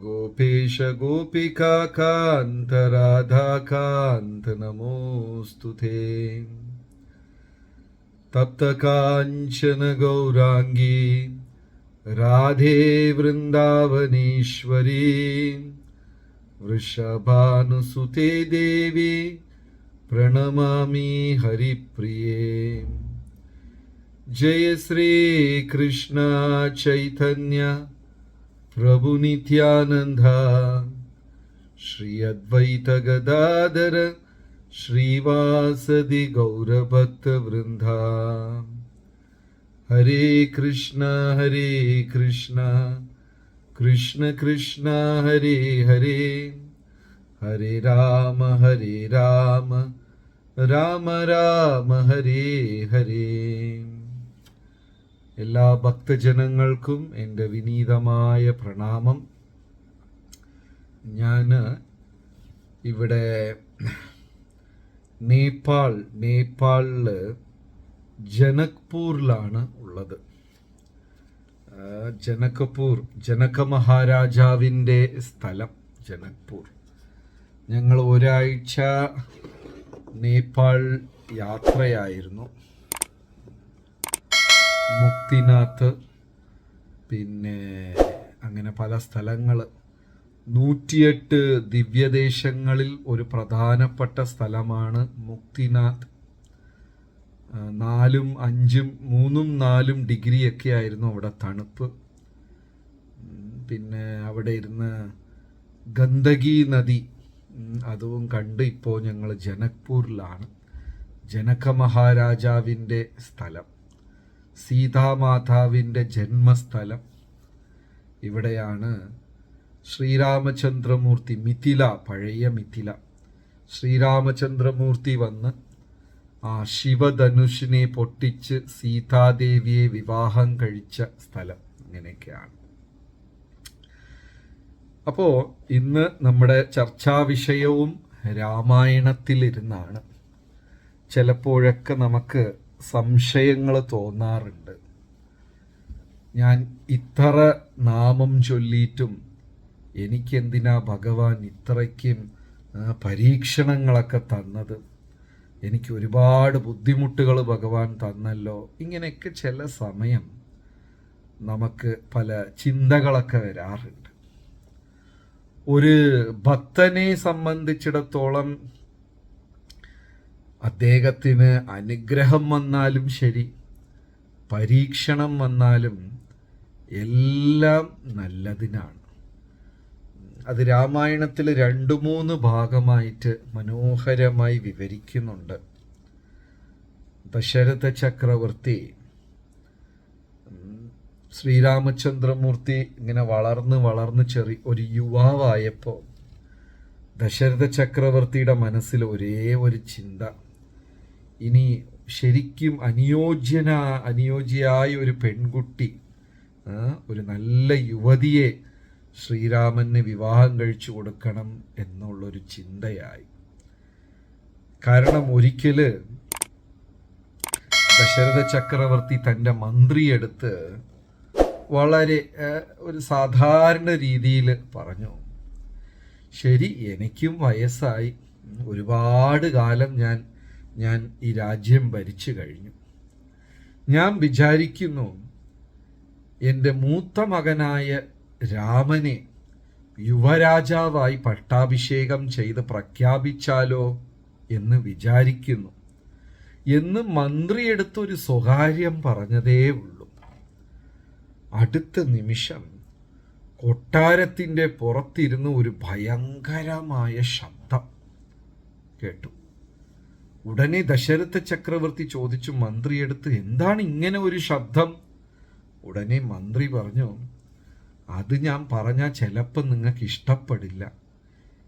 गोपेश गोपिका कान्त राधाकान्त नमोऽस्तु ते। तप्तकाञ्चन गौराङ्गी, राधे वृन्दावनेश्वरी, वृषभानुसुते देवी, प्रणमामि हरिप्रिये। जय श्रीकृष्ण चैतन्य। നിത്യാനന്ദ ശ്രീ അദ്വൈത ഗദാധര ശ്രീവാസദി ഗൗരഭക്ത വൃന്ദ ഹരേ കൃഷ്ണ ഹരേ കൃഷ്ണ കൃഷ്ണ കൃഷ്ണ ഹരേ ഹരേ ഹരേ രാമ ഹരേ രാമ രാമ രാമ ഹരേ ഹരേ എല്ലാ ഭക്തജനങ്ങൾക്കും എന്റെ വിനീതമായ പ്രണാമം. ഞാൻ ഇവിടെ നേപ്പാൾ നേപ്പാളിൽ ജനക്പൂരിലാണ് ഉള്ളത്. ജനകപൂർ ജനക മഹാരാജാവിന്റെ സ്ഥലം ജനക്പൂർ. ഞങ്ങൾ ഒരാഴ്ച നേപ്പാൾ യാത്രയായിരുന്നു. മുക്തിനാഥ് പിന്നെ അങ്ങനെ പല സ്ഥലങ്ങൾ നൂറ്റിയെട്ട് ദിവ്യദേശങ്ങളിൽ ഒരു പ്രധാനപ്പെട്ട സ്ഥലമാണ് മുക്തിനാഥ്. നാലും അഞ്ചും മൂന്നും നാലും ഡിഗ്രിയൊക്കെ ആയിരുന്നു അവിടെ തണുപ്പ്. പിന്നെ അവിടെ ഇരുന്ന് ഗന്ധകി നദി അതും കണ്ട് ഇപ്പോൾ ഞങ്ങൾ ജനക്പൂരിലാണ്. ജനക മഹാരാജാവിന്റെ സ്ഥലം. സീതാമാതാവിന്റെ ജന്മസ്ഥലം. ഇവിടെയാണ് ശ്രീരാമചന്ദ്രമൂർത്തി മിഥില പഴയ മിഥില. ശ്രീരാമചന്ദ്രമൂർത്തി വന്ന് ആ ശിവധനുഷിനെ പൊട്ടിച്ച് സീതാദേവിയെ വിവാഹം കഴിച്ച സ്ഥലം ഇങ്ങനെയൊക്കെയാണ്. അപ്പോൾ ഇന്ന് നമ്മുടെ ചർച്ചാ വിഷയവും രാമായണത്തിലിരുന്നാണ്. ചിലപ്പോഴൊക്കെ നമുക്ക് സംശയങ്ങൾ തോന്നാറുണ്ട്. ഞാൻ ഇത്ര നാമം ചൊല്ലിയിട്ടും എനിക്കെന്തിനാ ഭഗവാൻ ഇത്രയ്ക്കും പരീക്ഷണങ്ങളൊക്കെ തന്നത്? എനിക്ക് ഒരുപാട് ബുദ്ധിമുട്ടുകൾ ഭഗവാൻ തന്നല്ലോ. ഇങ്ങനെയൊക്കെ ചില സമയം നമുക്ക് പല ചിന്തകളൊക്കെ വരാറുണ്ട്. ഒരു ഭക്തനെ സംബന്ധിച്ചിടത്തോളം അദ്ദേഹത്തിന് അനുഗ്രഹം വന്നാലും ശരി പരീക്ഷണം വന്നാലും എല്ലാം നല്ലതിനാണ്. അത് രാമായണത്തിൽ രണ്ടു മൂന്ന് ഭാഗമായിട്ട് മനോഹരമായി വിവരിക്കുന്നുണ്ട്. ദശരഥ ചക്രവർത്തി ശ്രീരാമചന്ദ്രമൂർത്തി ഇങ്ങനെ വളർന്ന് വളർന്ന് ചെറി ഒരു യുവാവായപ്പോൾ ദശരഥ ചക്രവർത്തിയുടെ മനസ്സിൽ ഒരേ ഒരു ചിന്ത. ഇനി ശരിക്കും അനുയോജ്യന അനുയോജ്യയായ ഒരു പെൺകുട്ടി ഒരു നല്ല യുവതിയെ ശ്രീരാമന് വിവാഹം കഴിച്ചു കൊടുക്കണം എന്നുള്ളൊരു ചിന്തയായി. കാരണം ഒരിക്കൽ ദശരഥ ചക്രവർത്തി തന്റെ മന്ത്രിയെടുത്ത് വളരെ ഒരു സാധാരണ രീതിയിൽ പറഞ്ഞു ശരി എനിക്കും വയസ്സായി. ഒരുപാട് കാലം ഞാൻ ഞാൻ ഈ രാജ്യം ഭരിച്ചു കഴിഞ്ഞു. ഞാൻ വിചാരിക്കുന്നു എന്റെ മൂത്ത മകനായ രാമനെ യുവരാജാവായി പട്ടാഭിഷേകം ചെയ്ത് പ്രഖ്യാപിച്ചാലോ എന്ന് വിചാരിക്കുന്നു. എന്ന് മന്ത്രിയെടുത്തൊരു സ്വകാര്യം പറഞ്ഞതേ ഉള്ളൂ. അടുത്ത നിമിഷം കൊട്ടാരത്തിന്റെ പുറത്തിരുന്ന് ഒരു ഭയങ്കരമായ ശബ്ദം കേട്ടു. ഉടനെ ദശരഥ ചക്രവർത്തി ചോദിച്ചു മന്ത്രിയെടുത്ത് എന്താണ് ഇങ്ങനെ ഒരു ശബ്ദം? ഉടനെ മന്ത്രി പറഞ്ഞു അത് ഞാൻ പറഞ്ഞാൽ ചിലപ്പോൾ നിങ്ങൾക്ക് ഇഷ്ടപ്പെടില്ല.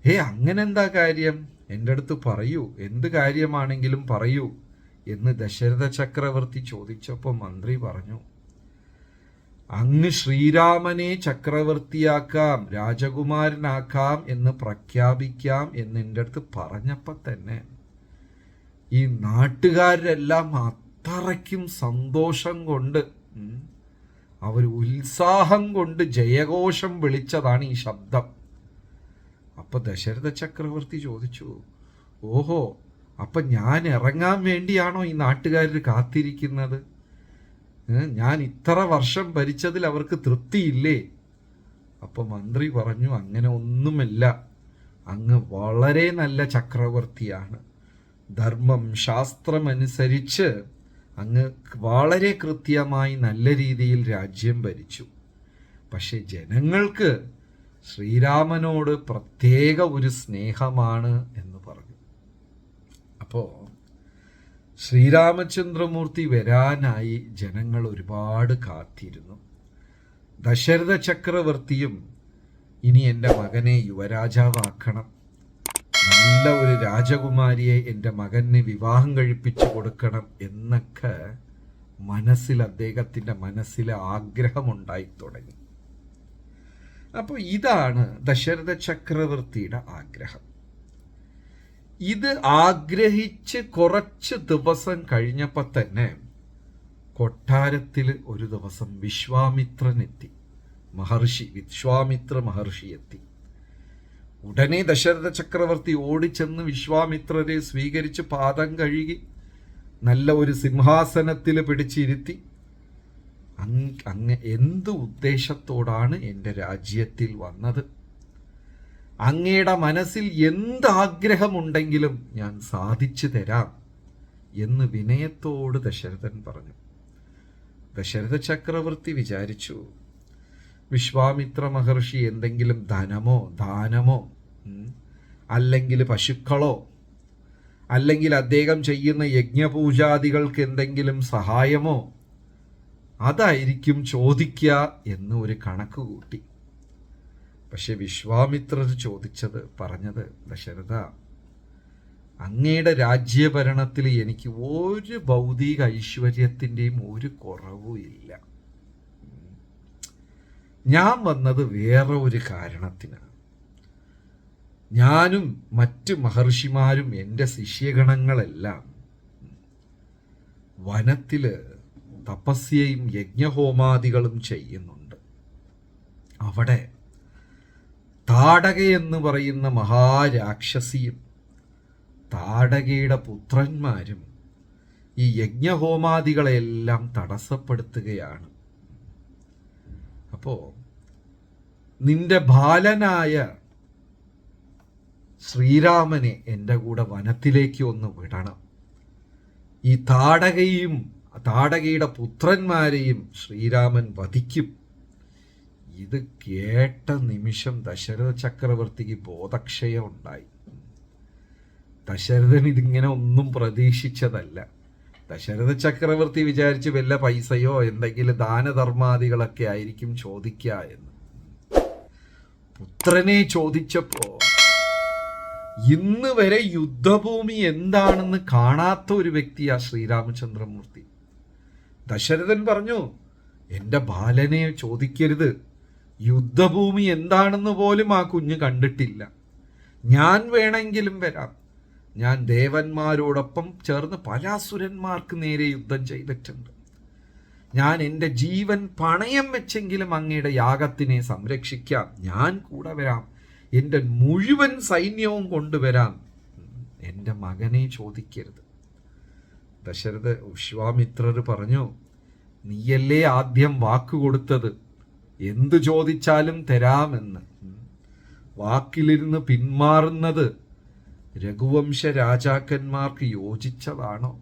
ഏ അങ്ങനെന്താ കാര്യം? എന്റെ അടുത്ത് പറയൂ എന്ത് കാര്യമാണെങ്കിലും പറയൂ എന്ന് ദശരഥ ചക്രവർത്തി ചോദിച്ചപ്പോൾ മന്ത്രി പറഞ്ഞു അങ്ങ് ശ്രീരാമനെ ചക്രവർത്തിയാക്കാം രാജകുമാരനാക്കാം എന്ന് പ്രഖ്യാപിക്കാം എന്ന് എന്റെ അടുത്ത് പറഞ്ഞപ്പോൾ തന്നെ ഈ നാട്ടുകാരെല്ലാം അത്രയ്ക്കും സന്തോഷം കൊണ്ട് അവർ ഉത്സാഹം കൊണ്ട് ജയഘോഷം വിളിച്ചതാണ് ഈ ശബ്ദം. അപ്പൊ ദശരഥ ചക്രവർത്തി ചോദിച്ചു ഓഹോ അപ്പൊ ഞാൻ ഇറങ്ങാൻ വേണ്ടിയാണോ ഈ നാട്ടുകാർ കാത്തിരിക്കുന്നത്? ഞാൻ ഇത്ര വർഷം ഭരിച്ചതിൽ അവർക്ക് തൃപ്തിയില്ലേ? അപ്പൊ മന്ത്രി പറഞ്ഞു അങ്ങനെ ഒന്നുമല്ല. അങ്ങ് വളരെ നല്ല ചക്രവർത്തിയാണ്. ധർമ്മം ശാസ്ത്രമനുസരിച്ച് അങ്ങ് വളരെ കൃത്യമായി നല്ല രീതിയിൽ രാജ്യം ഭരിച്ചു. പക്ഷെ ജനങ്ങൾക്ക് ശ്രീരാമനോട് പ്രത്യേക ഒരു സ്നേഹമാണ് എന്ന് പറഞ്ഞു. അപ്പോൾ ശ്രീരാമചന്ദ്രമൂർത്തി വരാനായി ജനങ്ങൾ ഒരുപാട് കാത്തിരുന്നു. ദശരഥ ചക്രവർത്തിയും ഇനി എന്റെ മകനെ യുവരാജാവാക്കണം. നല്ല ഒരു രാജകുമാരിയെ എന്റെ മകന് വിവാഹം കഴിപ്പിച്ചു കൊടുക്കണം എന്നൊക്കെ മനസ്സിൽ അദ്ദേഹത്തിന്റെ മനസ്സിൽ ആഗ്രഹമുണ്ടായി തുടങ്ങി. അപ്പോൾ ഇതാണ് ദശരഥ ചക്രവർത്തിയുടെ ആഗ്രഹം. ഇത് ആഗ്രഹിച്ച് കുറച്ച് ദിവസം കഴിഞ്ഞപ്പോൾ തന്നെ കൊട്ടാരത്തിൽ ഒരു ദിവസം വിശ്വാമിത്രൻ എത്തി. മഹർഷി വിശ്വാമിത്ര മഹർഷി എത്തി. ഉടനെ ദശരഥ ചക്രവർത്തി ഓടിച്ചെന്ന് വിശ്വാമിത്രരെ സ്വീകരിച്ച് പാദം കഴുകി നല്ല ഒരു സിംഹാസനത്തിൽ പിടിച്ചിരുത്തി. അങ് എന്ത് ഉദ്ദേശത്തോടാണ് എന്റെ രാജ്യത്തിൽ വന്നത്? അങ്ങയുടെ മനസ്സിൽ എന്ത് ആഗ്രഹമുണ്ടെങ്കിലും ഞാൻ സാധിച്ചു തരാം എന്ന് വിനയത്തോട് ദശരഥൻ പറഞ്ഞു. ദശരഥ ചക്രവർത്തി വിചാരിച്ചു വിശ്വാമിത്ര മഹർഷി എന്തെങ്കിലും ധനമോ ദാനമോ അല്ലെങ്കിൽ പശുക്കളോ അല്ലെങ്കിൽ അദ്ദേഹം ചെയ്യുന്ന യജ്ഞപൂജാദികൾക്ക് എന്തെങ്കിലും സഹായമോ അതായിരിക്കും ചോദിക്കുക എന്ന് ഒരു കണക്ക് കൂട്ടി. പക്ഷെ വിശ്വാമിത്രർ ചോദിച്ചത് പറഞ്ഞത് ദശരഥ അങ്ങയുടെ രാജ്യഭരണത്തിൽ എനിക്ക് ഒരു ഭൗതിക ഐശ്വര്യത്തിന്റെയും ഒരു കുറവും ഇല്ല ഞാൻ വന്നത് വേറെ ഒരു കാരണത്തിനാണ് ഞാനും മറ്റ് മഹർഷിമാരും എന്റെ ശിഷ്യഗണങ്ങളെല്ലാം വനത്തിൽ തപസ്യയും യജ്ഞഹോമാദികളും ചെയ്യുന്നുണ്ട്. അവിടെ താടക എന്ന് പറയുന്ന മഹാരാക്ഷസിയും താടകയുടെ പുത്രന്മാരും ഈ യജ്ഞഹോമാദികളെല്ലാം തടസ്സപ്പെടുത്തുകയാണ്. അപ്പോ നിന്റെ ബാലനായ ശ്രീരാമനെ എന്റെ കൂടെ വനത്തിലേക്ക് ഒന്ന് വിടണം. ഈ താടകയും താടകയുടെ പുത്രന്മാരെയും ശ്രീരാമൻ വധിക്കും. ഇത് കേട്ട നിമിഷം ദശരഥ ചക്രവർത്തിക്ക് ബോധക്ഷയം ഉണ്ടായി. ദശരഥൻ ഇതിങ്ങനെ ഒന്നും പ്രതീക്ഷിച്ചതല്ല. ദശരഥ ചക്രവർത്തി വിചാരിച്ച് വല്ല പൈസയോ എന്തെങ്കിലും ദാനധർമാദികളൊക്കെ ആയിരിക്കും ചോദിക്കുക എന്ന്. പുത്രനെ ചോദിച്ചപ്പോ ഇന്ന് വരെ യുദ്ധഭൂമി എന്താണെന്ന് കാണാത്ത ഒരു വ്യക്തിയാ ശ്രീരാമചന്ദ്രമൂർത്തി. ദശരഥൻ പറഞ്ഞു എന്റെ ബാലനെ ചോദിക്കരുത്. യുദ്ധഭൂമി എന്താണെന്ന് പോലും ആ കുഞ്ഞ് കണ്ടിട്ടില്ല. ഞാൻ വേണമെങ്കിലും വരാം. ഞാൻ ദേവന്മാരോടൊപ്പം ചേർന്ന് പല അസുരന്മാർക്ക് നേരെ യുദ്ധം ചെയ്തിട്ടുണ്ട്. ഞാൻ എന്റെ ജീവൻ പണയം വെച്ചെങ്കിലും അങ്ങയുടെ യാഗത്തിനെ സംരക്ഷിക്കാം. ഞാൻ കൂടെ വരാം. എന്റെ മുഴുവൻ സൈന്യവും കൊണ്ടുവരാം. എന്റെ മകനെ ചോദിക്കരുത്. ദശരഥ വിശ്വാമിത്രർ പറഞ്ഞു നീയല്ലേ ആദ്യം വാക്ക് കൊടുത്തത്? എന്തു ചോദിച്ചാലും തരാമെന്ന്. വാക്കിലിരുന്ന് പിന്മാറുന്നത് രഘുവംശ രാജാക്കന്മാർക്ക് യോജിച്ചതാണോ?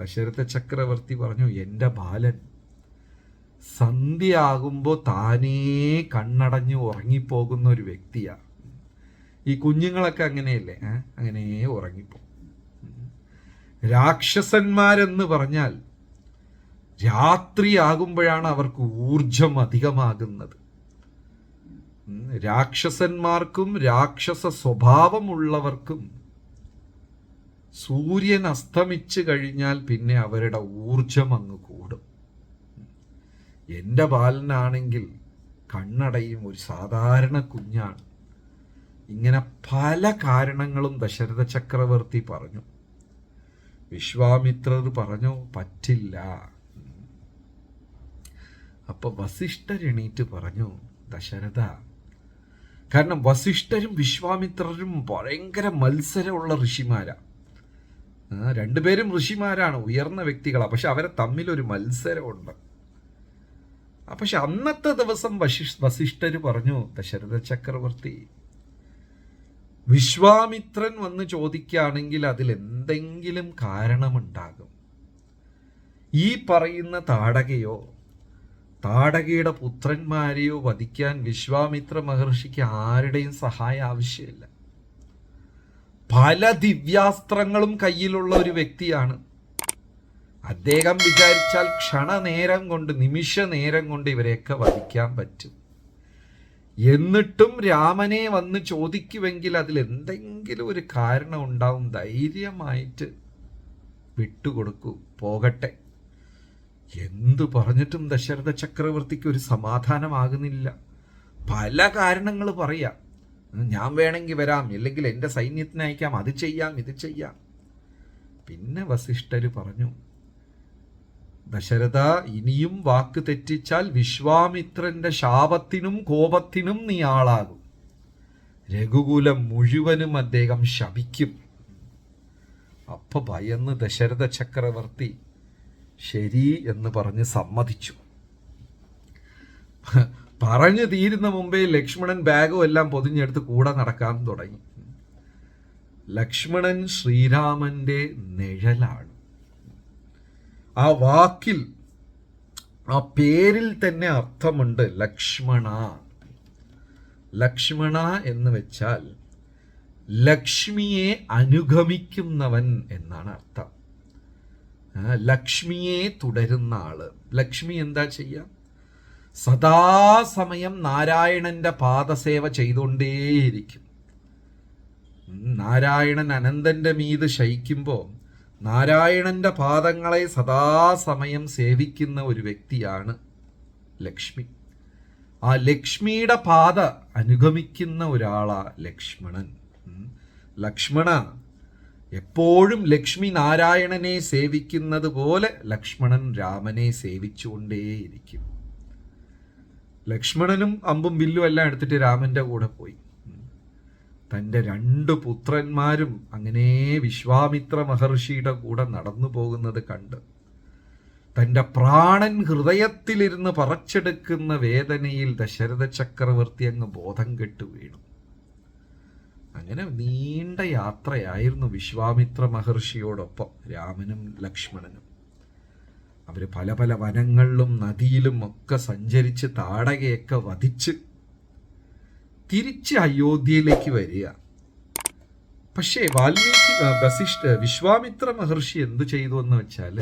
ദശരഥ ചക്രവർത്തി പറഞ്ഞു എന്റെ ബാലൻ സന്ധ്യയാകുമ്പോൾ താനേ കണ്ണടഞ്ഞ് ഉറങ്ങിപ്പോകുന്ന ഒരു വ്യക്തിയാണ് ഈ കുഞ്ഞുങ്ങളൊക്കെ അങ്ങനെയല്ലേ? അങ്ങനെ ഉറങ്ങിപ്പോ. രാക്ഷസന്മാരെന്ന് പറഞ്ഞാൽ രാത്രിയാകുമ്പോഴാണ് അവർക്ക് ഊർജം അധികമാകുന്നത്. രാക്ഷസന്മാർക്കും രാക്ഷസ സ്വഭാവമുള്ളവർക്കും സൂര്യൻ അസ്തമിച്ചു കഴിഞ്ഞാൽ പിന്നെ അവരുടെ ഊർജം അങ്ങ് കൂടും. എന്റെ ബാലനാണെങ്കിൽ കണ്ണടയും ഒരു സാധാരണ കുഞ്ഞാണ്. ഇങ്ങനെ പല കാരണങ്ങളും ദശരഥ ചക്രവർത്തി പറഞ്ഞു. വിശ്വാമിത്രർ പറഞ്ഞു പറ്റില്ല. അപ്പൊ വസിഷ്ഠരെണീറ്റ് പറഞ്ഞു ദശരഥ കാരണം വസിഷ്ഠരും വിശ്വാമിത്രരും ഭയങ്കര മത്സരമുള്ള ഋഷിമാരാണ് രണ്ടുപേരും ഋഷിമാരാണ് ഉയർന്ന വ്യക്തികളാണ് പക്ഷെ അവരെ തമ്മിലൊരു മത്സരമുണ്ട്. പക്ഷെ അന്നത്തെ ദിവസം വശി വസിഷ്ഠർ പറഞ്ഞു ദശരഥ ചക്രവർത്തി വിശ്വാമിത്രൻ വന്ന് ചോദിക്കുകയാണെങ്കിൽ അതിൽ എന്തെങ്കിലും കാരണമുണ്ടാകും. ഈ പറയുന്ന താടകയോ താടകയുടെ പുത്രന്മാരെയോ വധിക്കാൻ വിശ്വാമിത്ര മഹർഷിക്ക് ആരുടെയും സഹായം ആവശ്യമില്ല. പല ദിവ്യാസ്ത്രങ്ങളും കയ്യിലുള്ള ഒരു വ്യക്തിയാണ്. അദ്ദേഹം വിചാരിച്ചാൽ ക്ഷണനേരം കൊണ്ട് നിമിഷ നേരം കൊണ്ട് ഇവരെയൊക്കെ വധിക്കാൻ പറ്റും. എന്നിട്ടും രാമനെ വന്ന് ചോദിക്കുമെങ്കിൽ അതിൽ എന്തെങ്കിലും ഒരു കാരണം ഉണ്ടാവും. ധൈര്യമായിട്ട് വിട്ടുകൊടുക്കൂ. പോകട്ടെ. എന്തു പറഞ്ഞിട്ടും ദശരഥ ചക്രവർത്തിക്ക് ഒരു സമാധാനമാകുന്നില്ല. പല കാരണങ്ങൾ പറയാം. ഞാൻ വേണമെങ്കിൽ വരാം അല്ലെങ്കിൽ എന്റെ സൈന്യത്തിന് അയക്കാം അത് ചെയ്യാം ഇത് ചെയ്യാം. പിന്നെ വസിഷ്ഠർ പറഞ്ഞു ദശരഥ ഇനിയും വാക്ക് തെറ്റിച്ചാൽ വിശ്വാമിത്രന്റെ ശാപത്തിനും കോപത്തിനും നീ ആളാകും. രഘുകുലം മുഴുവനും അദ്ദേഹം ശപിക്കും. അപ്പൊ ഭയന്ന് ദശരഥ ചക്രവർത്തി ശരി എന്ന് പറഞ്ഞ് സമ്മതിച്ചു. പറഞ്ഞു തീരുന്ന മുമ്പേ ലക്ഷ്മണൻ ബാഗും എല്ലാം പൊതിഞ്ഞെടുത്ത് കൂടെ നടക്കാൻ തുടങ്ങി. ലക്ഷ്മണൻ ശ്രീരാമന്റെ നിഴലാണ്. ആ വാക്കിൽ ആ പേരിൽ തന്നെ അർത്ഥമുണ്ട് ലക്ഷ്മണ. ലക്ഷ്മണ എന്ന് വെച്ചാൽ ലക്ഷ്മിയെ അനുഗമിക്കുന്നവൻ എന്നാണ് അർത്ഥം. ലക്ഷ്മിയെ തുടരുന്ന ആൾ ലക്ഷ്മി എന്താ ചെയ്യുക സദാസമയം നാരായണന്റെ പാദസേവ ചെയ്തുകൊണ്ടേയിരിക്കും. നാരായണൻ അനന്തന്റെ മീത് ശയിക്കുമ്പോൾ നാരായണന്റെ പാദങ്ങളെ സദാസമയം സേവിക്കുന്ന ഒരു വ്യക്തിയാണ് ലക്ഷ്മി. ആ ലക്ഷ്മിയുടെ പാത അനുഗമിക്കുന്ന ഒരാളാ ലക്ഷ്മണൻ. ലക്ഷ്മണ എപ്പോഴും ലക്ഷ്മി നാരായണനെ സേവിക്കുന്നത് പോലെ ലക്ഷ്മണൻ രാമനെ സേവിച്ചുകൊണ്ടേയിരിക്കും ലക്ഷ്മണനും അമ്പും വില്ലും എല്ലാം എടുത്തിട്ട് രാമന്റെ കൂടെ പോയി. തന്റെ രണ്ട് പുത്രന്മാരും അങ്ങനെ വിശ്വാമിത്ര മഹർഷിയുടെ കൂടെ നടന്നു പോകുന്നത് കണ്ട് തന്റെ പ്രാണൻ ഹൃദയത്തിലിരുന്ന് പറച്ചെടുക്കുന്ന വേദനയിൽ ദശരഥ ചക്രവർത്തി അങ്ങ് ബോധം കെട്ട് വീണു അങ്ങനെ നീണ്ട യാത്രയായിരുന്നു വിശ്വാമിത്ര മഹർഷിയോടൊപ്പം രാമനും ലക്ഷ്മണനും. അവർ പല പല വനങ്ങളിലും നദിയിലും ഒക്കെ സഞ്ചരിച്ച് താടകയൊക്കെ വധിച്ച് തിരിച്ച് അയോധ്യയിലേക്ക് വരിക. പക്ഷേ വാൽമീകി വസിഷ്ഠ വിശ്വാമിത്ര മഹർഷി എന്തു ചെയ്തു എന്ന് വെച്ചാൽ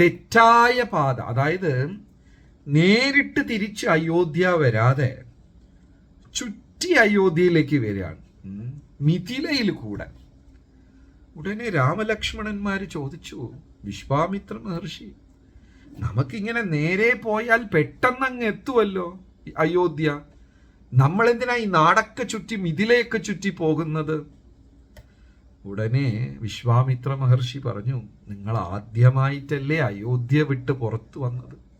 തെറ്റായ പാത അതായത് നേരിട്ട് തിരിച്ച് അയോധ്യ വരാതെ ചുറ്റി അയോധ്യയിലേക്ക് വരികയാണ്. മിഥിലയിൽ കൂടെ. ഉടനെ രാമലക്ഷ്മണന്മാർ ചോദിച്ചു വിശ്വാമിത്ര മഹർഷി നമുക്കിങ്ങനെ നേരെ പോയാൽ പെട്ടെന്ന് അങ്ങ് എത്തുമല്ലോ അയോധ്യ? നമ്മൾ എന്തിനാ ഈ നാടൊക്കെ ചുറ്റി മിഥിലയൊക്കെ ചുറ്റി പോകുന്നത്? ഉടനെ വിശ്വാമിത്ര മഹർഷി പറഞ്ഞു നിങ്ങൾ ആദ്യമായിട്ടല്ലേ അയോധ്യ വിട്ട് പുറത്തു വന്നത്.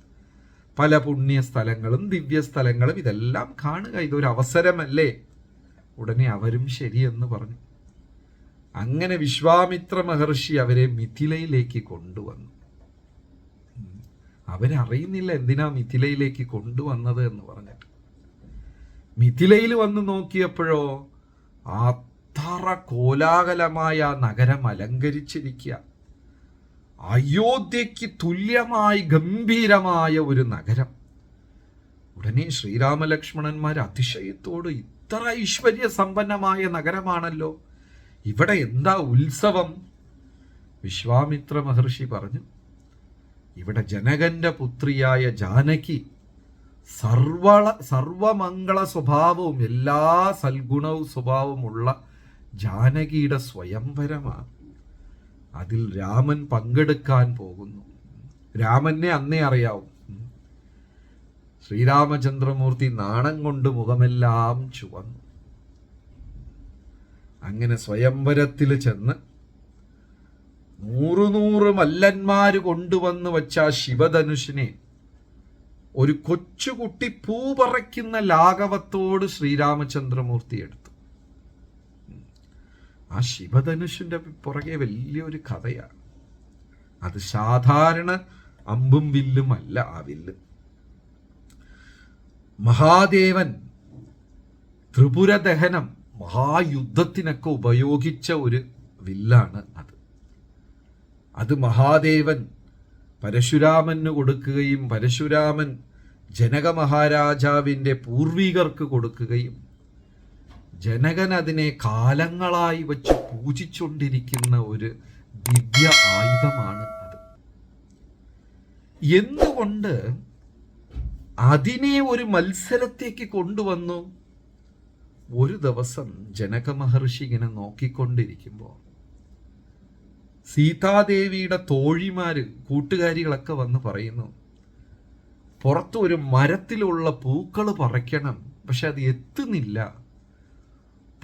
പല പുണ്യ സ്ഥലങ്ങളും ദിവ്യ സ്ഥലങ്ങളും ഇതെല്ലാം കാണുക. ഇതൊരു അവസരമല്ലേ? ഉടനെ അവരും ശരിയെന്ന് പറഞ്ഞു. അങ്ങനെ വിശ്വാമിത്ര മഹർഷി അവരെ മിഥിലയിലേക്ക് കൊണ്ടുവന്നു. അവരറിയുന്നില്ല എന്തിനാ മിഥിലയിലേക്ക് കൊണ്ടുവന്നത് എന്ന് പറഞ്ഞിട്ട്. മിഥിലയിൽ വന്ന് നോക്കിയപ്പോഴോ അത്ര കോലാഹലമായ നഗരം അലങ്കരിച്ചിരിക്കുക. അയോധ്യയ്ക്ക് തുല്യമായി ഗംഭീരമായ ഒരു നഗരം. ഉടനെ ശ്രീരാമലക്ഷ്മണന്മാർ അതിശയത്തോട് ഇത്ര ഐശ്വര്യ സമ്പന്നമായ നഗരമാണല്ലോ. ഇവിടെ എന്താ ഉത്സവം? വിശ്വാമിത്ര മഹർഷി പറഞ്ഞു ഇവിടെ ജനകന്റെ പുത്രിയായ ജാനകി സർവള സർവമംഗള സ്വഭാവവും എല്ലാ സൽഗുണവും സ്വഭാവമുള്ള ജാനകിയുടെ സ്വയംവരമാണ്. അതിൽ രാമൻ പങ്കെടുക്കാൻ പോകുന്നു. രാമനെ അന്നേ അറിയാവും. ശ്രീരാമചന്ദ്രമൂർത്തി നാണം കൊണ്ട് മുഖമെല്ലാം ചുവന്നു. അങ്ങനെ സ്വയംവരത്തിൽ ചെന്ന് നൂറു നൂറ് മല്ലന്മാര് കൊണ്ടുവന്ന് വച്ച ആ ശിവധനുഷിനെ ഒരു കൊച്ചുകുട്ടി പൂ പറയ്ക്കുന്ന ലാഘവത്തോട് ശ്രീരാമചന്ദ്രമൂർത്തി എടുത്തു. ആ ശിവധനുഷിന്റെ പുറകെ വലിയൊരു കഥയാണ്. അത് സാധാരണ അമ്പും വില്ലും അല്ല ആ വില്ല്. മഹാദേവൻ ത്രിപുരദഹനം മഹായുദ്ധത്തിനൊക്കെ ഉപയോഗിച്ച ഒരു വില്ലാണ് അത്. അത് മഹാദേവൻ പരശുരാമന് കൊടുക്കുകയും പരശുരാമൻ ജനക മഹാരാജാവിന്റെ പൂർവികർക്ക് കൊടുക്കുകയും ജനകൻ അതിനെ കാലങ്ങളായി വച്ച് പൂജിച്ചുകൊണ്ടിരിക്കുന്ന ഒരു ദിവ്യ ആയുധമാണ് അത്. എന്തുകൊണ്ട് അതിനെ ഒരു മത്സരത്തേക്ക് കൊണ്ടുവന്നു? ഒരു ദിവസം ജനക മഹർഷി ഇങ്ങനെ നോക്കിക്കൊണ്ടിരിക്കുമ്പോൾ സീതാദേവിയുടെ തോഴിമാര് കൂട്ടുകാരികളൊക്കെ വന്ന് പറയുന്നു പുറത്ത് ഒരു മരത്തിലുള്ള പൂക്കൾ പറിക്കണം പക്ഷെ അത് എത്തുന്നില്ല.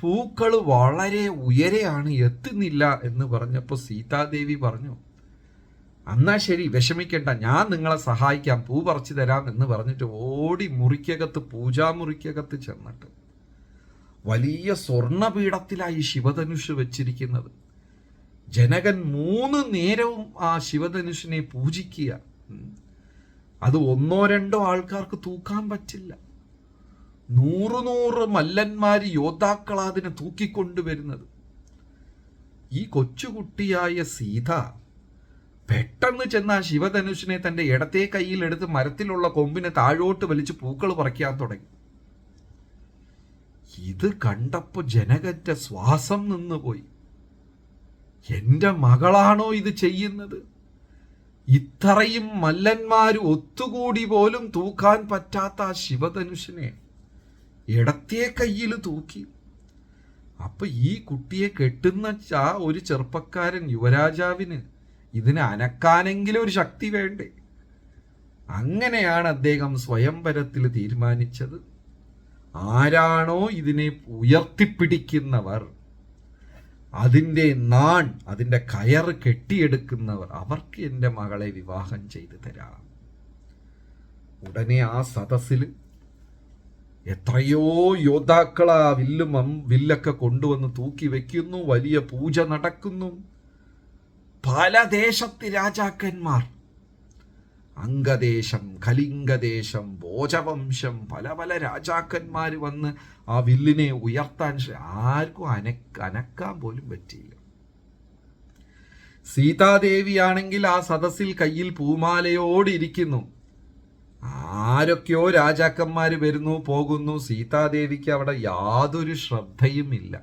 പൂക്കൾ വളരെ ഉയരെയാണ് എത്തുന്നില്ല എന്ന് പറഞ്ഞപ്പോൾ സീതാദേവി പറഞ്ഞു എന്നാ ശരി വിഷമിക്കേണ്ട ഞാൻ നിങ്ങളെ സഹായിക്കാം പൂ പറിച്ചു തരാം എന്ന് പറഞ്ഞിട്ട് ഓടി മുറിക്കകത്ത് പൂജാമുറിക്കകത്ത് ചെന്നിട്ട് വലിയ സ്വർണപീഠത്തിലായി ശിവധനുഷ് വെച്ചിരിക്കുന്നത്. ജനകൻ മൂന്ന് നേരവും ആ ശിവധനുഷിനെ പൂജിക്കുക. അത് ഒന്നോ രണ്ടോ ആൾക്കാർക്ക് തൂക്കാൻ പറ്റില്ല. നൂറ് നൂറ് മല്ലന്മാര് യോദ്ധാക്കളാതിനെ തൂക്കിക്കൊണ്ടുവരുന്നത്. ഈ കൊച്ചുകുട്ടിയായ സീത പെട്ടെന്ന് ചെന്ന ആ ശിവധനുഷിനെ തന്റെ ഇടത്തെ കയ്യിൽ എടുത്ത് മരത്തിലുള്ള കൊമ്പിനെ താഴോട്ട് വലിച്ച് പൂക്കൾ പറിക്കാൻ തുടങ്ങി. ഇത് കണ്ടപ്പോ ജനകന്റെ ശ്വാസം നിന്നുപോയി. എന്റെ മകളാണോ ഇത് ചെയ്യുന്നത്? ഇത്രയും മല്ലന്മാർ ഒത്തുകൂടി പോലും തൂക്കാൻ പറ്റാത്ത ആ ശിവധനുഷിനെ ഇടത്തെ കയ്യിൽ തൂക്കി. അപ്പൊ ഈ കുട്ടിയെ കെട്ടുന്ന ആ ഒരു ചെറുപ്പക്കാരൻ യുവരാജാവിന് ഇതിനെ അനക്കാനെങ്കിലും ഒരു ശക്തി വേണ്ടേ? അങ്ങനെയാണ് അദ്ദേഹം സ്വയംവരത്തിൽ തീരുമാനിച്ചത്. ആരാണോ ഇതിനെ ഉയർത്തിപ്പിടിക്കുന്നവർ അതിന്റെ നാൺ അതിന്റെ കയറ് കെട്ടിയെടുക്കുന്നവർ അവർക്ക് എന്റെ മകളെ വിവാഹം ചെയ്തു തരാം. ഉടനെ ആ സദസ്സിൽ എത്രയോ യോദ്ധാക്കൾ ആ വില്ലും വില്ലൊക്കെ കൊണ്ടുവന്ന് തൂക്കി വെക്കുന്നു വലിയ പൂജ നടക്കുന്നു. പല ദേശത്ത് രാജാക്കന്മാർ. അംഗദേശം കലിംഗദേശം ഭോജവംശം പല പല രാജാക്കന്മാർ വന്ന് ആ വില്ലിനെ ഉയർത്താൻ ആർക്കും അനക്ക അനക്കാൻ പോലും പറ്റിയില്ല. സീതാദേവിയാണെങ്കിൽ ആ സദസ്സിൽ കയ്യിൽ പൂമാലയോടിരിക്കുന്നു. ആരൊക്കെയോ രാജാക്കന്മാർ വരുന്നു പോകുന്നു. സീതാദേവിക്ക് അവിടെ യാതൊരു ശ്രദ്ധയുമില്ല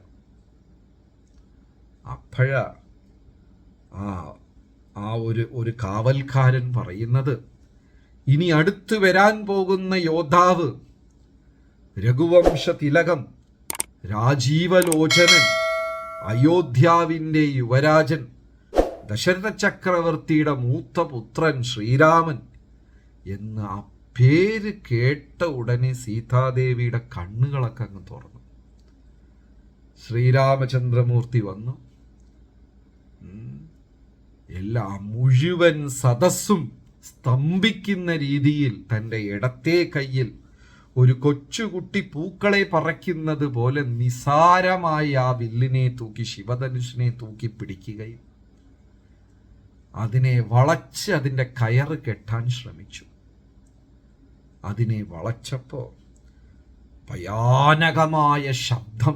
അപ്പോഴ ആ ആ ഒരു ഒരു കാവൽക്കാരൻ പറയുന്നത് ഇനി അടുത്തു വരാൻ പോകുന്ന യോദ്ധാവ് രഘുവംശ തിലകം രാജീവലോചനൻ അയോധ്യാവിന്റെ യുവരാജൻ ദശരഥ ചക്രവർത്തിയുടെ മൂത്ത പുത്രൻ ശ്രീരാമൻ എന്ന് ആ പേര് കേട്ട ഉടനെ സീതാദേവിയുടെ കണ്ണുകളൊക്കെ അങ്ങ് തുറന്നു. ശ്രീരാമചന്ദ്രമൂർത്തി വന്നു. എല്ലാ മുഴുവൻ സദസ്സും സ്തംഭിക്കുന്ന രീതിയിൽ തന്റെ ഇടത്തെ കയ്യിൽ ഒരു കൊച്ചുകുട്ടി പൂക്കളെ പറയ്ക്കുന്നത് പോലെ നിസാരമായി ആ വില്ലിനെ തൂക്കി ശിവധനുഷിനെ തൂക്കി പിടിക്കുകയും അതിനെ വളച്ച് അതിന്റെ കയറ് കെട്ടാൻ ശ്രമിച്ചു. അതിനെ വളച്ചപ്പോൾ ഭയാനകമായ ശബ്ദം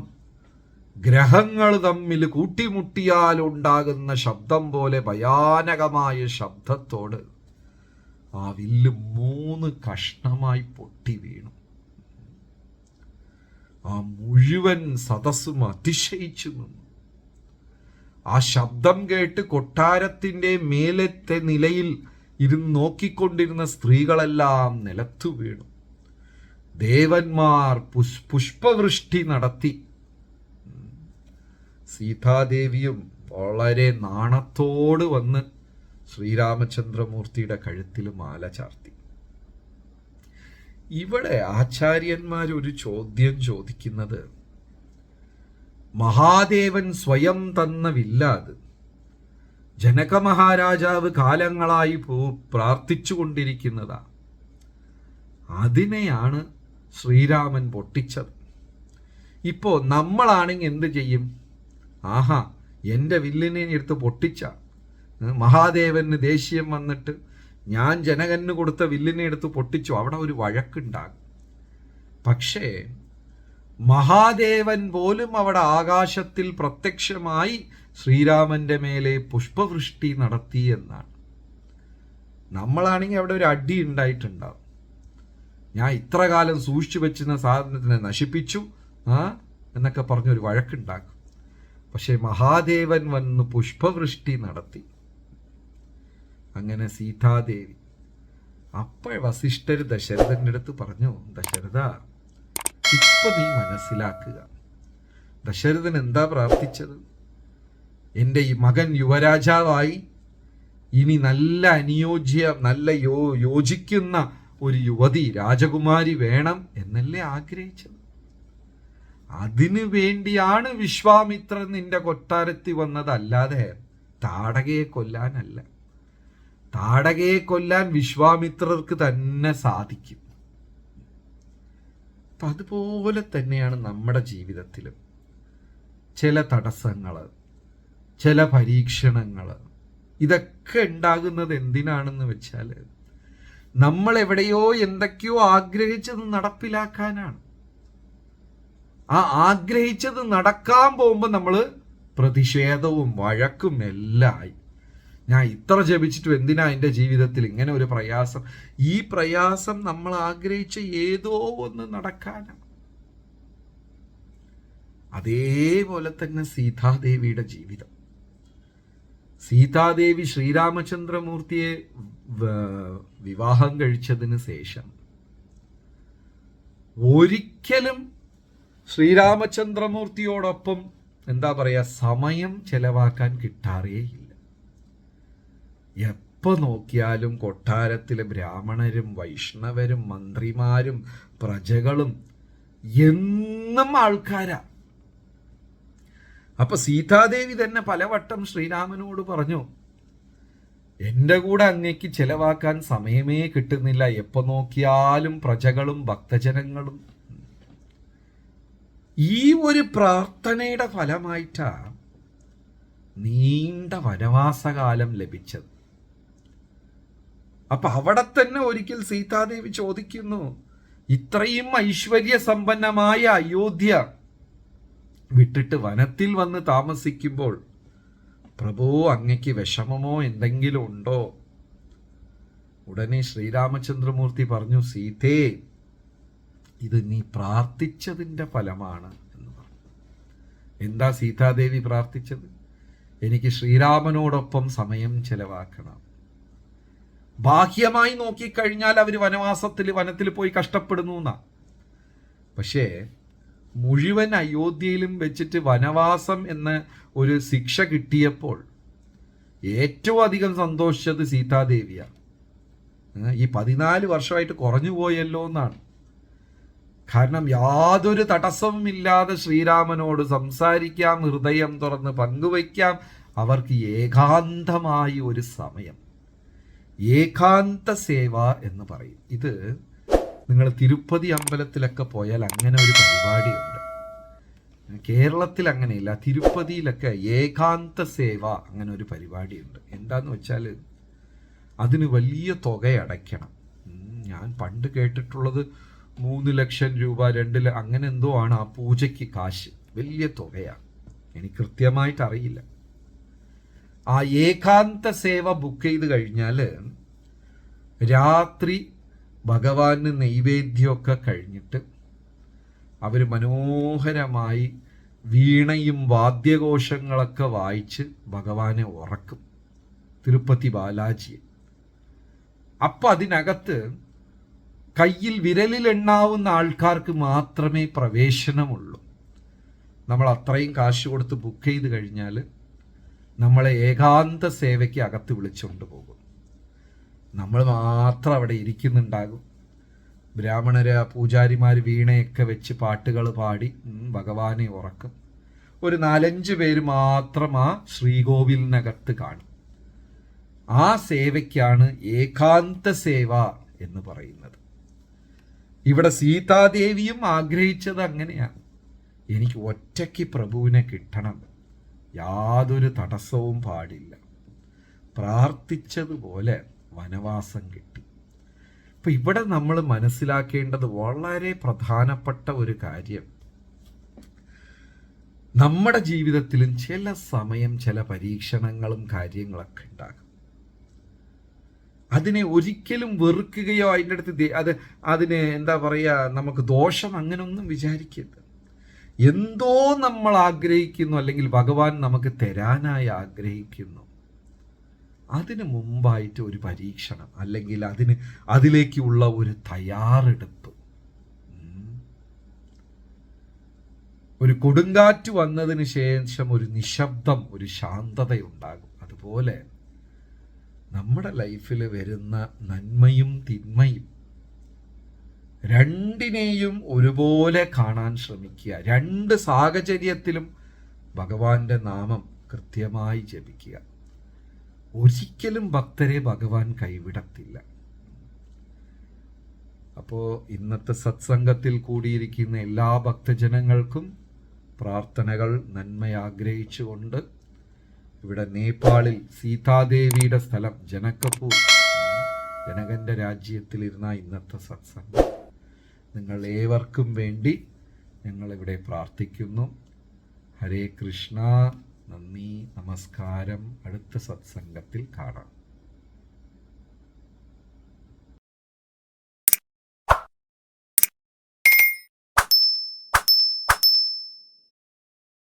ഗ്രഹങ്ങൾ തമ്മിൽ കൂട്ടിമുട്ടിയാൽ ഉണ്ടാകുന്ന ശബ്ദം പോലെ ഭയാനകമായ ശബ്ദത്തോട് ആ വില്ല് മൂന്ന് കഷ്ണമായി പൊട്ടി വീണു. ആ മുഴുവൻ സദസ്സും അതിശയിച്ചു നിന്നു. ആ ശബ്ദം കേട്ട് കൊട്ടാരത്തിന്റെ മേലത്തെ നിലയിൽ ഇരുന്ന് നോക്കിക്കൊണ്ടിരുന്ന സ്ത്രീകളെല്ലാം നിലത്തു വീണു. ദേവന്മാർ പുഷ് പുഷ്പവൃഷ്ടി നടത്തി. സീതാദേവിയും വളരെ നാണത്തോട് വന്ന് ശ്രീരാമചന്ദ്രമൂർത്തിയുടെ കഴുത്തിൽ മാല ചാർത്തി. ഇവിടെ ആചാര്യന്മാർ ഒരു ചോദ്യം ചോദിക്കുന്നത് മഹാദേവൻ സ്വയം തന്ന ജനക മഹാരാജാവ് കാലങ്ങളായി പോ പ്രാർത്ഥിച്ചു കൊണ്ടിരിക്കുന്നതാ അതിനെയാണ് ശ്രീരാമൻ പൊട്ടിച്ചത്. ഇപ്പോൾ നമ്മളാണെങ്കിൽ എന്ത് ചെയ്യും? ആഹാ എന്റെ വില്ലിനെ എടുത്ത് പൊട്ടിച്ച. മഹാദേവന് ദേഷ്യം വന്നിട്ട് ഞാൻ ജനകന് കൊടുത്ത വില്ലിനെ എടുത്ത് പൊട്ടിച്ചു. അവിടെ ഒരു വഴക്കുണ്ടാകും. പക്ഷേ മഹാദേവൻ പോലും അവിടെ ആകാശത്തിൽ പ്രത്യക്ഷമായി ശ്രീരാമന്റെ മേലെ പുഷ്പവൃഷ്ടി നടത്തി എന്നാണ്. നമ്മളാണെങ്കിൽ അവിടെ ഒരു അടി ഉണ്ടായിട്ടുണ്ടാവും. ഞാൻ ഇത്ര കാലം സൂക്ഷിച്ചു വെച്ചിരുന്ന സാധനത്തിനെ നശിപ്പിച്ചു ആ എന്നൊക്കെ പറഞ്ഞൊരു വഴക്കുണ്ടാക്കും. പക്ഷെ മഹാദേവൻ വന്ന് പുഷ്പവൃഷ്ടി നടത്തി. അങ്ങനെ സീതാദേവി അപ്പോൾ വസിഷ്ഠർ ദശരഥന്റെ അടുത്ത് പറഞ്ഞു ദശരഥ ഇപ്പൊ നീ മനസ്സിലാക്കുക. ദശരഥൻ എന്താ പ്രാർത്ഥിച്ചത്? എന്റെ മകൻ യുവരാജാവായി ഇനി നല്ല അനുയോജ്യ നല്ല യോ യോജിക്കുന്ന ഒരു യുവതി രാജകുമാരി വേണം എന്നല്ലേ ആഗ്രഹിച്ചത്. അതിനു വേണ്ടിയാണ് വിശ്വാമിത്രൻ നിന്റെ കൊട്ടാരത്തിൽ വന്നതല്ലാതെ താടകയെ കൊല്ലാനല്ല. താടകയെ കൊല്ലാൻ വിശ്വാമിത്രർക്ക് തന്നെ സാധിക്കും. അതുപോലെ തന്നെയാണ് നമ്മുടെ ജീവിതത്തിലും ചില തടസ്സങ്ങൾ ചില പരീക്ഷണങ്ങൾ. ഇതൊക്കെ ഉണ്ടാകുന്നത് എന്തിനാണെന്ന് വെച്ചാൽ നമ്മൾ എവിടെയോ എന്തൊക്കെയോ ആഗ്രഹിച്ചത് നടപ്പിലാക്കാനാണ്. ആ ആഗ്രഹിച്ചത് നടക്കാൻ പോകുമ്പോൾ നമ്മൾ പ്രതിഷേധവും വഴക്കും എല്ലാം ആയി ഞാൻ ഇത്ര ജപിച്ചിട്ടും എന്തിനാ എന്റെ ജീവിതത്തിൽ ഇങ്ങനെ ഒരു പ്രയാസം? ഈ പ്രയാസം നമ്മൾ ആഗ്രഹിച്ച ഏതോ ഒന്ന് നടക്കാനാണ് അതേപോലെ തന്നെ സീതാദേവിയുടെ ജീവിതം. സീതാദേവി ശ്രീരാമചന്ദ്രമൂർത്തിയെ വിവാഹം കഴിച്ചതിന് ശേഷം ഒരിക്കലും ശ്രീരാമചന്ദ്രമൂർത്തിയോടൊപ്പം എന്താ പറയുക സമയം ചെലവാക്കാൻ കിട്ടാറേയില്ല. എപ്പോൾ നോക്കിയാലും കൊട്ടാരത്തിലെ ബ്രാഹ്മണരും വൈഷ്ണവരും മന്ത്രിമാരും പ്രജകളും എന്നും ആൾക്കാരാ. അപ്പൊ സീതാദേവി തന്നെ പലവട്ടം ശ്രീരാമനോട് പറഞ്ഞു എന്റെ കൂടെ അങ്ങേക്ക് ചെലവാക്കാൻ സമയമേ കിട്ടുന്നില്ല. എപ്പോ നോക്കിയാലും പ്രജകളും ഭക്തജനങ്ങളും. ഈ ഒരു പ്രാർത്ഥനയുടെ ഫലമായിട്ടാ നീണ്ട വനവാസകാലം ലഭിച്ചത്. അപ്പൊ അവിടെ തന്നെ ഒരിക്കൽ സീതാദേവി ചോദിക്കുന്നു ഇത്രയും ഐശ്വര്യ സമ്പന്നമായ അയോധ്യ വിട്ടിട്ട് വനത്തിൽ വന്ന് താമസിക്കുമ്പോൾ പ്രഭു അങ്ങയ്ക്ക് വിഷമമോ എന്തെങ്കിലും ഉണ്ടോ? ഉടനെ ശ്രീരാമചന്ദ്രമൂർത്തി പറഞ്ഞു സീതേ ഇത് നീ പ്രാർത്ഥിച്ചതിന്റെ ഫലമാണ് എന്ന് പറഞ്ഞു. എന്താ സീതാദേവി പ്രാർത്ഥിച്ചത്? എനിക്ക് ശ്രീരാമനോടൊപ്പം സമയം ചെലവാക്കണം. ബാഹ്യമായി നോക്കിക്കഴിഞ്ഞാൽ അവർ വനവാസത്തിൽ വനത്തിൽ പോയി കഷ്ടപ്പെടുന്നു എന്നാ. പക്ഷേ മുഴുവൻ അയോധ്യയിലും വെച്ചിട്ട് വനവാസം എന്ന ഒരു ശിക്ഷ കിട്ടിയപ്പോൾ ഏറ്റവും അധികം സന്തോഷിച്ചത് സീതാദേവിയാണ് ഈ പതിനാല് വർഷമായിട്ട് കുറഞ്ഞു പോയല്ലോ എന്നാണ്. കാരണം യാതൊരു തടസ്സവും ഇല്ലാതെ ശ്രീരാമനോട് സംസാരിക്കാം ഹൃദയം തുറന്ന് പങ്കുവയ്ക്കാം. അവർക്ക് ഏകാന്തമായി ഒരു സമയം. ഏകാന്ത സേവ എന്ന് പറയും. ഇത് നിങ്ങൾ തിരുപ്പതി അമ്പലത്തിലൊക്കെ പോയാൽ അങ്ങനെ ഒരു പരിപാടിയുണ്ട്. കേരളത്തിൽ അങ്ങനെയില്ല തിരുപ്പതിയിലൊക്കെ ഏകാന്ത സേവ അങ്ങനെ ഒരു പരിപാടിയുണ്ട്. എന്താന്ന് വെച്ചാൽ അതിന് വലിയ തുക അടയ്ക്കണം. ഞാൻ പണ്ട് കേട്ടിട്ടുള്ളത് മൂന്ന് ലക്ഷം രൂപ രണ്ട് അങ്ങനെ എന്തോ ആണ് ആ പൂജയ്ക്ക് കാശ്. വലിയ തുകയാണ് എനിക്ക് കൃത്യമായിട്ട് അറിയില്ല. ആ ഏകാന്ത സേവ ബുക്ക് ചെയ്ത് കഴിഞ്ഞാൽ രാത്രി ഭഗവാന് നൈവേദ്യമൊക്കെ കഴിഞ്ഞിട്ട് അവർ മനോഹരമായി വീണയും വാദ്യഘോഷങ്ങളൊക്കെ വായിച്ച് ഭഗവാനെ ഉറക്കും. തിരുപ്പതി ബാലാജിയെ. അപ്പം അതിനകത്ത് കയ്യിൽ വിരലിൽ എണ്ണാവുന്ന ആൾക്കാർക്ക് മാത്രമേ പ്രവേശനമുള്ളൂ. നമ്മൾ അത്രയും കാശ് കൊടുത്ത് ബുക്ക് ചെയ്ത് കഴിഞ്ഞാൽ നമ്മളെ ഏകാന്ത സേവയ്ക്ക് അകത്ത് വിളിച്ചുകൊണ്ട് പോകും. നമ്മൾ മാത്രം അവിടെ ഇരിക്കുന്നുണ്ടാകും. ബ്രാഹ്മണര് പൂജാരിമാർ വീണയൊക്കെ വെച്ച് പാട്ടുകൾ പാടി ഭഗവാനെ ഉറക്കും. ഒരു നാലഞ്ച് പേര് മാത്രം ആ ശ്രീകോവിലിനകത്ത് കാണും. ആ സേവയ്ക്കാണ് ഏകാന്ത സേവ എന്ന് പറയുന്നത്. ഇവിടെ സീതാദേവിയും ആഗ്രഹിച്ചത് അങ്ങനെയാണ്. എനിക്ക് ഒറ്റയ്ക്ക് പ്രഭുവിനെ കിട്ടണം. യാതൊരു തടസ്സവും പാടില്ല. പ്രാർത്ഥിച്ചതുപോലെ വനവാസം കിട്ടി. അപ്പം ഇവിടെ നമ്മൾ മനസ്സിലാക്കേണ്ടത് വളരെ പ്രധാനപ്പെട്ട ഒരു കാര്യം. നമ്മുടെ ജീവിതത്തിലും ചില സമയം ചില പരീക്ഷണങ്ങളും കാര്യങ്ങളൊക്കെ ഉണ്ടാകും. അതിനെ ഒരിക്കലും വെറുക്കുകയോ അതിന്റെ അടുത്ത് അത് അതിന് എന്താ പറയുക നമുക്ക് ദോഷം അങ്ങനൊന്നും വിചാരിക്കരുത്. എന്തോ നമ്മൾ ആഗ്രഹിക്കുന്നു അല്ലെങ്കിൽ ഭഗവാൻ നമുക്ക് തരാനായി ആഗ്രഹിക്കുന്നു. അതിന് മുമ്പായിട്ട് ഒരു പരീക്ഷണം അല്ലെങ്കിൽ അതിന് അതിലേക്കുള്ള ഒരു തയ്യാറെടുപ്പ്. ഒരു കൊടുങ്കാറ്റ് വന്നതിന് ശേഷം ഒരു നിശബ്ദം ഒരു ശാന്തതയുണ്ടാകും. അതുപോലെ നമ്മുടെ ലൈഫിൽ വരുന്ന നന്മയും തിന്മയും രണ്ടിനെയും ഒരുപോലെ കാണാൻ ശ്രമിക്കുക. രണ്ട് സാഹചര്യത്തിലും ഭഗവാന്റെ നാമം കൃത്യമായി ജപിക്കുക. ഒരിക്കലും ഭക്തരെ ഭഗവാൻ കൈവിടത്തില്ല. അപ്പോൾ ഇന്നത്തെ സത്സംഗത്തിൽ കൂടിയിരിക്കുന്ന എല്ലാ ഭക്തജനങ്ങൾക്കും പ്രാർത്ഥനകൾ നന്മയാഗ്രഹിച്ചുകൊണ്ട് ഇവിടെ നേപ്പാളിൽ സീതാദേവിയുടെ സ്ഥലം ജനക്കപ്പൂർ ജനകന്റെ രാജ്യത്തിലിരുന്ന ഇന്നത്തെ സത്സംഗം. നിങ്ങൾ ഏവർക്കും വേണ്ടി ഞങ്ങളിവിടെ പ്രാർത്ഥിക്കുന്നു. ഹരേ കൃഷ്ണ. നന്ദി നമസ്കാരം. അടുത്ത സത്സംഗത്തിൽ കാണാം.